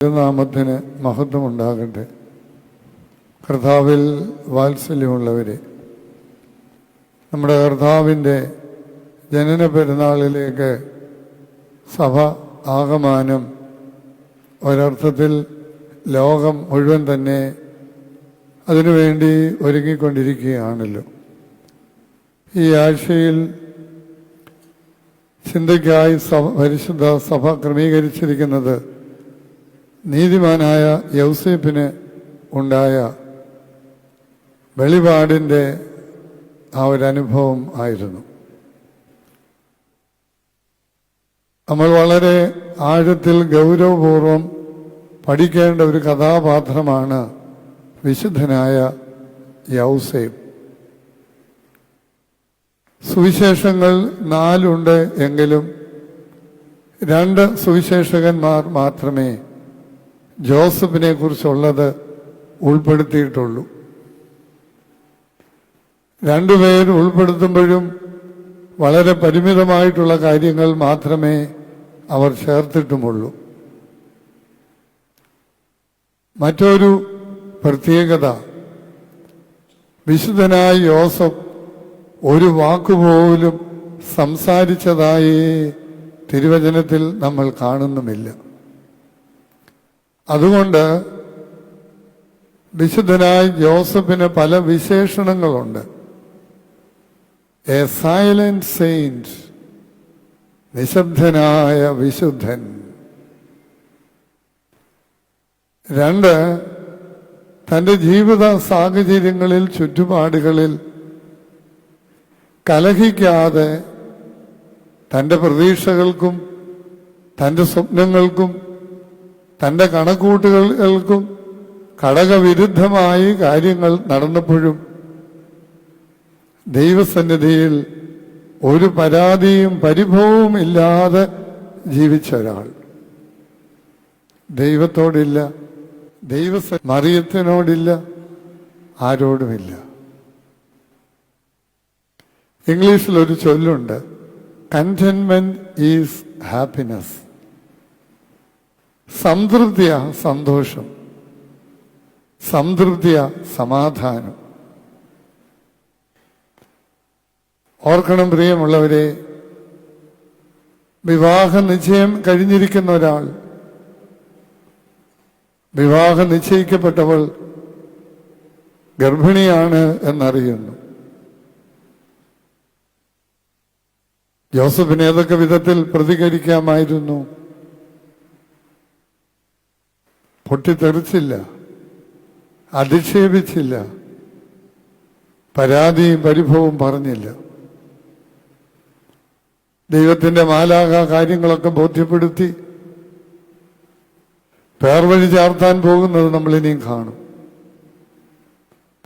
നാമത്തിന് മഹത്വമുണ്ടാകട്ടെ. കർത്താവിൽ വാത്സല്യമുള്ളവരെ നമ്മുടെ കർത്താവിന്റെ ജനന പെരുന്നാളിലേക്ക് സഭ ആകമാനം ഒരർത്ഥത്തിൽ ലോകം മുഴുവൻ തന്നെ അതിനുവേണ്ടി ഒരുങ്ങിക്കൊണ്ടിരിക്കുകയാണല്ലോ. ഈ ആഴ്ചയിൽ ചിന്തയ്ക്കായി സഭ പരിശുദ്ധ സഭ ക്രമീകരിച്ചിരിക്കുന്നത് നീതിമാനായ യൗസേപ്പിന് ഉണ്ടായ വെളിപാടിന്റെ ആ ഒരു അനുഭവം ആയിരുന്നു. നമ്മൾ വളരെ ആഴത്തിൽ ഗൗരവപൂർവം പഠിക്കേണ്ട ഒരു കഥാപാത്രമാണ് വിശുദ്ധനായ യൗസേപ്പ്. സുവിശേഷങ്ങൾ നാലുണ്ട് എങ്കിലും രണ്ട് സുവിശേഷകന്മാർ മാത്രമേ ജോസഫിനെ കുറിച്ചുള്ളത് ഉൾപ്പെടുത്തിയിട്ടുള്ളൂ. രണ്ടുപേർ ഉൾപ്പെടുത്തുമ്പോഴും വളരെ പരിമിതമായിട്ടുള്ള കാര്യങ്ങൾ മാത്രമേ അവർ ചേർത്തിട്ടുമുള്ളൂ. മറ്റൊരു പ്രത്യേകത വിശുദ്ധനായ യോസഫ് ഒരു വാക്കുപോലും സംസാരിച്ചതായി തിരുവചനത്തിൽ നമ്മൾ കാണുന്നുമില്ല. അതുകൊണ്ട് വിശുദ്ധനായ ജോസഫിന് പല വിശേഷണങ്ങളുണ്ട്. എ സൈലന്റ് സെയിന്റ് നിശബ്ദനായ വിശുദ്ധൻ. രണ്ട് തന്റെ ജീവിത സാഹചര്യങ്ങളിൽ ചുറ്റുപാടുകളിൽ കലഹിക്കാതെ തന്റെ പ്രതീക്ഷകൾക്കും തന്റെ സ്വപ്നങ്ങൾക്കും തന്റെ കണക്കൂട്ടുകൾക്കും ഘടകവിരുദ്ധമായി കാര്യങ്ങൾ നടന്നപ്പോഴും ദൈവസന്നിധിയിൽ ഒരു പരാതിയും പരിഭവവും ഇല്ലാതെ ജീവിച്ച ഒരാൾ. ദൈവത്തോടില്ല ദൈവ മറിയത്തിനോടില്ല ആരോടുമില്ല. ഇംഗ്ലീഷിൽ ഒരു ചൊല്ലുണ്ട് കണ്ടെന്റ്മെന്റ് ഈസ് ഹാപ്പിനെസ് സംതൃപ്തിയ സന്തോഷം. സംതൃപ്തിയ സമാധാനം. ഓർക്കണം പ്രിയമുള്ളവരെ വിവാഹ നിശ്ചയം കഴിഞ്ഞിരിക്കുന്ന ഒരാൾ വിവാഹം നിശ്ചയിക്കപ്പെട്ടവൾ ഗർഭിണിയാണ് എന്നറിയുന്നു. ജോസഫിന് ഏതൊക്കെ വിധത്തിൽ പ്രതികരിക്കാമായിരുന്നു? പൊട്ടിത്തെറിച്ചില്ല അധിക്ഷേപിച്ചില്ല പരാതിയും പരിഭവവും പറഞ്ഞില്ല. ദൈവത്തിന്റെ മാലാക കാര്യങ്ങളൊക്കെ ബോധ്യപ്പെടുത്തി പേർവഴി ചാർത്താൻ പോകുന്നത് നമ്മളിനിയും കാണും.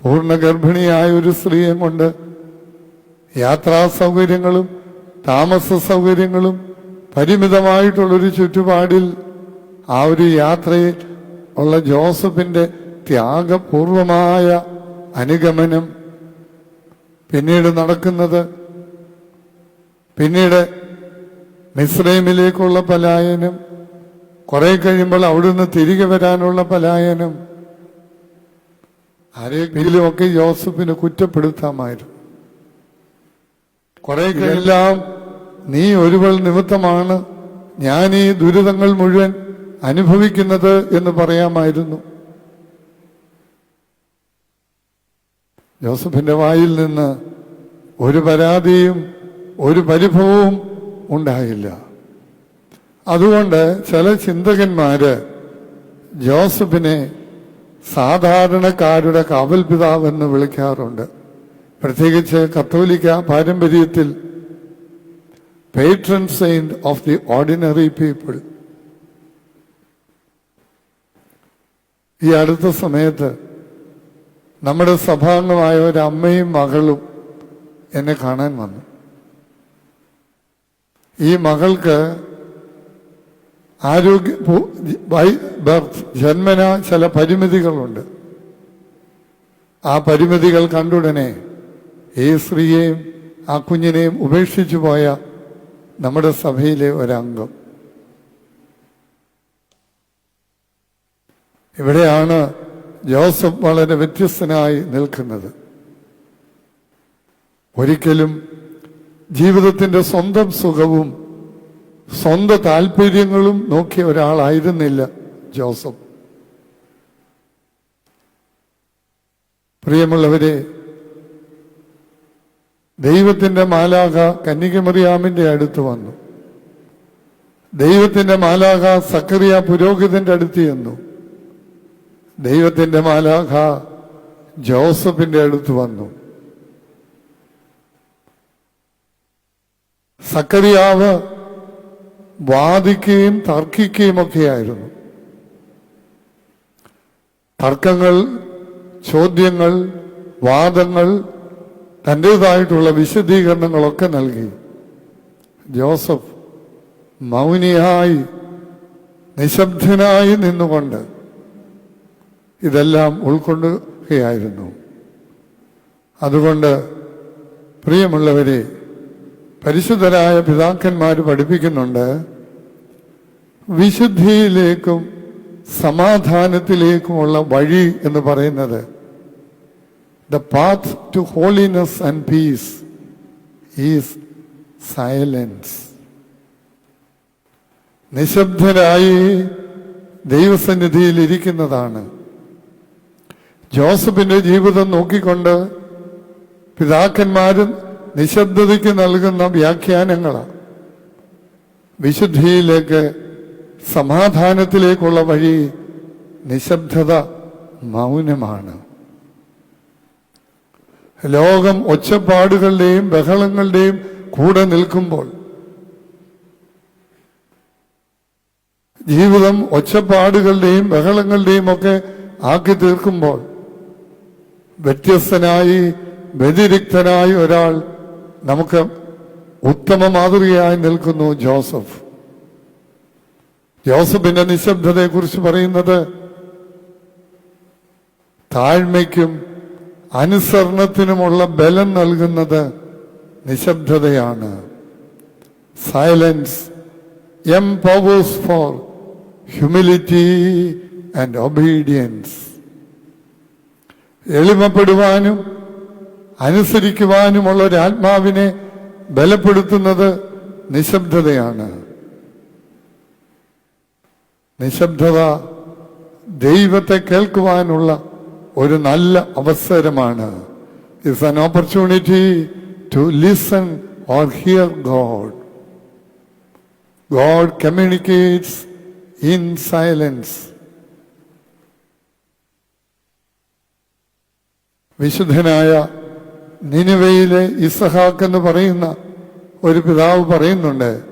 പൂർണ ഗർഭിണിയായ ഒരു സ്ത്രീയെ കൊണ്ട് യാത്രാ സൗകര്യങ്ങളും താമസ സൗകര്യങ്ങളും പരിമിതമായിട്ടുള്ളൊരു ചുറ്റുപാടിൽ ആ ഒരു യാത്രയിൽ ഉള്ള ജോസഫിന്റെ ത്യാഗപൂർവമായ അനുഗമനം പിന്നീട് നടക്കുന്നത് പിന്നീട് മിസ്രൈമിലേക്കുള്ള പലായനം കുറെ കഴിയുമ്പോൾ അവിടുന്ന് തിരികെ വരാനുള്ള പലായനം. ആരെങ്കിലുമൊക്കെ ജോസഫിന് കുറ്റപ്പെടുത്താമായിരുന്നു. കുറെ കഴിഞ്ഞെല്ലാം നീ ഒരുവൾ നിമിത്തമാണ് ഞാൻ ഈ ദുരിതങ്ങൾ മുഴുവൻ അനുഭവിക്കുന്നത് എന്ന് പറയാമായിരുന്നു. ജോസഫിന്റെ വായിൽ നിന്ന് ഒരു പരാതിയും ഒരു പരിഭവവും ഉണ്ടായില്ല. അതുകൊണ്ട് ചില ചിന്തകന്മാര് ജോസഫിനെ സാധാരണക്കാരുടെ കാവൽ പിതാവെന്ന് വിളിക്കാറുണ്ട്. പ്രത്യേകിച്ച് കത്തോലിക്ക പാരമ്പര്യത്തിൽ patron saint of the ordinary people ഈ അടുത്ത സമയത്ത് നമ്മുടെ സഭാംഗമായ ഒരു അമ്മയും മകളും എന്നെ കാണാൻ വന്നു. ഈ മകൾക്ക് ആരോഗ്യ ബൈ ബർത്ത് ജന്മന ചില പരിമിതികളുണ്ട്. ആ പരിമിതികൾ കണ്ടുടനെ ഈ സ്ത്രീയെയും ആ കുഞ്ഞിനെയും ഉപേക്ഷിച്ചു പോയ നമ്മുടെ സഭയിലെ ഒരംഗം. ഇവിടെയാണ് ജോസഫ് വളരെ വ്യത്യസ്തനായി നിൽക്കുന്നത്. ഒരിക്കലും ജീവിതത്തിന്റെ സ്വന്തം സുഖവും സ്വന്തം താല്പര്യങ്ങളും നോക്കിയ ഒരാളായിരുന്നില്ല ജോസഫ്. പ്രിയമുള്ളവരെ ദൈവത്തിന്റെ മാലാക കന്യകമറിയാമിന്റെ അടുത്ത് വന്നു. ദൈവത്തിന്റെ മാലാക സക്കറിയ പുരോഹിതന്റെ അടുത്ത് ചെന്നു. ദൈവത്തിന്റെ മാലാഖ ജോസഫിന്റെ അടുത്ത് വന്നു. സക്കരിയാവ് വാദിക്കുകയും തർക്കിക്കുകയും ഒക്കെയായിരുന്നു. തർക്കങ്ങൾ ചോദ്യങ്ങൾ വാദങ്ങൾ തന്റെതായിട്ടുള്ള വിശദീകരണങ്ങളൊക്കെ നൽകി. ജോസഫ് മൗനിയായി നിശബ്ദനായി നിന്നുകൊണ്ട് ഇതെല്ലാം ഉൾക്കൊള്ളുകയായിരുന്നു. അതുകൊണ്ട് പ്രിയമുള്ളവരെ പരിശുദ്ധരായ പിതാക്കന്മാർ പഠിപ്പിക്കുന്നുണ്ട് വിശുദ്ധിയിലേക്കും സമാധാനത്തിലേക്കുമുള്ള വഴി എന്ന് പറയുന്നത് the path to holiness and peace is silence നിശബ്ദരായി ദൈവസന്നിധിയിൽ ഇരിക്കുന്നതാണ്. ജോസഫിന്റെ ജീവിതം നോക്കിക്കൊണ്ട് പിതാക്കന്മാരും നിശബ്ദതയ്ക്ക് നൽകുന്ന വ്യാഖ്യാനങ്ങളാണ്. വിശുദ്ധിയിലേക്ക് സമാധാനത്തിലേക്കുള്ള വഴി നിശബ്ദത മൗനമാണ്. ലോകം ഒച്ചപ്പാടുകളുടെയും ബഹളങ്ങളുടെയും കൂടെ നിൽക്കുമ്പോൾ ജീവിതം ഒച്ചപ്പാടുകളുടെയും ബഹളങ്ങളുടെയും ഒക്കെ ആക്കി തീർക്കുമ്പോൾ വ്യത്യസ്തനായി വ്യതിരിക്തനായി ഒരാൾ നമുക്ക് ഉത്തമ മാതൃകയായി നിൽക്കുന്നു ജോസഫ്. ജോസഫിന്റെ നിശബ്ദതയെക്കുറിച്ച് പറയുന്നത് താഴ്മയ്ക്കും അനുസരണത്തിനുമുള്ള ബലം നൽകുന്നത് നിശബ്ദതയാണ്. Silence empowers for humility and obedience എളിമപ്പെടുവാനും അനുസരിക്കുവാനുമുള്ള ഒരു ആത്മാവിനെ ബലപ്പെടുത്തുന്നത് നിശബ്ദതയാണ്. നിശബ്ദത ദൈവത്തെ കേൾക്കുവാനുള്ള ഒരു നല്ല അവസരമാണ്. It's an opportunity to listen or hear God God communicates in silence വിശുദ്ധനായ നിനുവയിലെ ഇസഹാക്ക് എന്ന് പറയുന്ന ഒരു പിതാവ് പറയുന്നുണ്ട്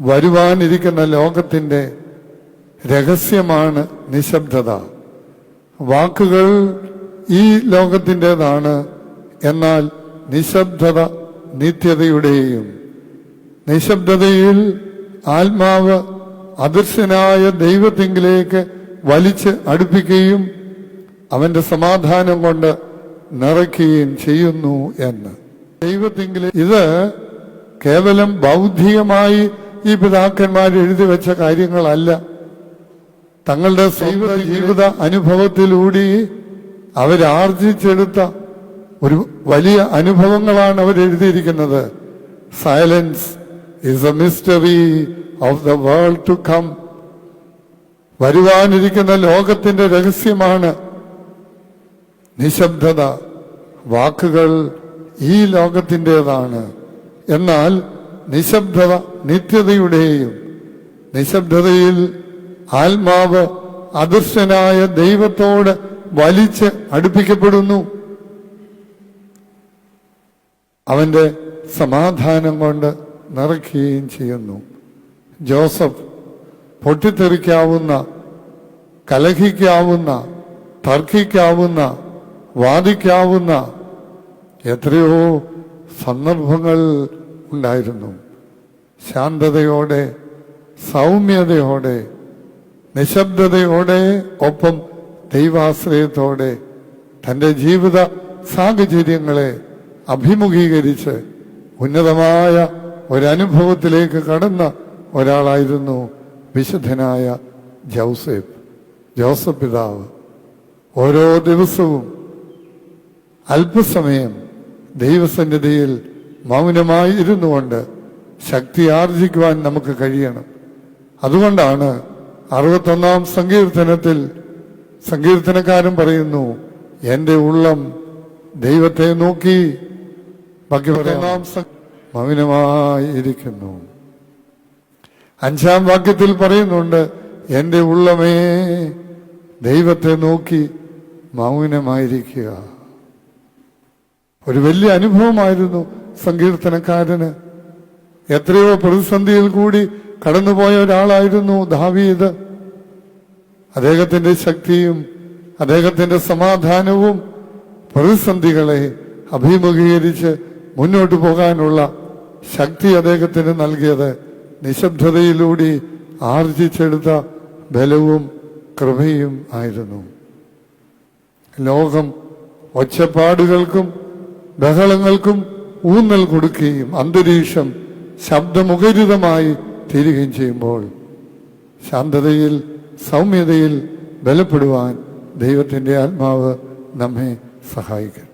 വരുവാനിരിക്കുന്ന ലോകത്തിന്റെ രഹസ്യമാണ് നിശബ്ദത. വാക്കുകൾ ഈ ലോകത്തിന്റെതാണ് എന്നാൽ നിശബ്ദത നിത്യതയുടെയും. നിശബ്ദതയിൽ ആത്മാവ് അദൃശ്യനായ ദൈവത്തിങ്കിലേക്ക് വലിച്ച് അടുപ്പിക്കുകയും അവന്റെ സമാധാനം കൊണ്ട് നിറയ്ക്കുകയും ചെയ്യുന്നു എന്ന്. ദൈവത്തെങ്കിൽ ഇത് കേവലം ബൗദ്ധികമായി ഈ പിതാക്കന്മാർ എഴുതി വെച്ച കാര്യങ്ങളല്ല. തങ്ങളുടെ സ്വന്തം ജീവിത അനുഭവത്തിലൂടെ അവരാർജിച്ചെടുത്ത ഒരു വലിയ അനുഭവങ്ങളാണ് അവർ എഴുതിയിരിക്കുന്നത്. Silence is a mystery of the world to come വരുവാനിരിക്കുന്ന ലോകത്തിന്റെ രഹസ്യമാണ് നിശബ്ദത വാക്കുകൾ ഈ ലോകത്തിന്റെതാണ്. എന്നാൽ നിശബ്ദത നിത്യതയുടെയും നിശബ്ദതയിൽ ആത്മാവ് അദൃശ്യനായ ദൈവത്തോട് വലിച്ച് അടുപ്പിക്കപ്പെടുന്നു. അവന്റെ സമാധാനം കൊണ്ട് നിറയ്ക്കുകയും ചെയ്യുന്നു. ജോസഫ് പൊട്ടിത്തെറിക്കാവുന്ന കലഹിക്കാവുന്ന തർക്കിക്കാവുന്ന വാദിക്കാവുന്ന എത്രയോ സന്ദർഭങ്ങൾ ഉണ്ടായിരുന്നു. ശാന്തതയോടെ സൗമ്യതയോടെ നിശബ്ദതയോടെ ഒപ്പം ദൈവാശ്രയത്തോടെ തന്റെ ജീവിത സാഹചര്യങ്ങളെ അഭിമുഖീകരിച്ച് ഉന്നതമായ ഒരനുഭവത്തിലേക്ക് കടന്ന ഒരാളായിരുന്നു വിശുദ്ധനായ ജോസഫ്. ജോസഫ് പിതാവ്. ഓരോ ദിവസവും അല്പസമയം ദൈവസന്നിധിയിൽ മൗനമായി ഇരുന്നുകൊണ്ട് ശക്തി ആർജിക്കുവാൻ നമുക്ക് കഴിയണം. അതുകൊണ്ടാണ് അറുപത്തൊന്നാം സങ്കീർത്തനത്തിൽ സങ്കീർത്തനക്കാരൻ പറയുന്നു എന്റെ ഉള്ളം ദൈവത്തെ നോക്കി. ബാക്കി പറയാം മൗനമായി ഇരിക്കുന്നു അഞ്ചാം വാക്യത്തിൽ പറയുന്നുണ്ട് എന്റെ ഉള്ളമേ ദൈവത്തെ നോക്കി മൗനമായിരിക്കുക. ഒരു വലിയ അനുഭവമായിരുന്നു സങ്കീർത്തനക്കാരന്. എത്രയോ പ്രതിസന്ധിയിൽ കൂടി കടന്നുപോയ ഒരാളായിരുന്നു ദാവീദ്. അദ്ദേഹത്തിന്റെ ശക്തിയും അദ്ദേഹത്തിന്റെ സമാധാനവും പ്രതിസന്ധികളെ അഭിമുഖീകരിച്ച് മുന്നോട്ട് പോകാനുള്ള ശക്തി അദ്ദേഹത്തിന് നൽകിയത് നിശബ്ദതയിലൂടെ ആർജിച്ചെടുത്ത ബലവും കൃപയും ആയിരുന്നു. ലോകം ഒച്ചപ്പാടുകൾക്കും ബഹളങ്ങൾക്കും ഊന്നൽ കൊടുക്കുകയും അന്തരീക്ഷം ശബ്ദമുഖരിതമായി തീരുകയും ചെയ്യുമ്പോൾ ശാന്തതയിൽ സൗമ്യതയിൽ ബലപ്പെടുവാൻ ദൈവത്തിന്റെ ആത്മാവ് നമ്മെ സഹായിക്കും.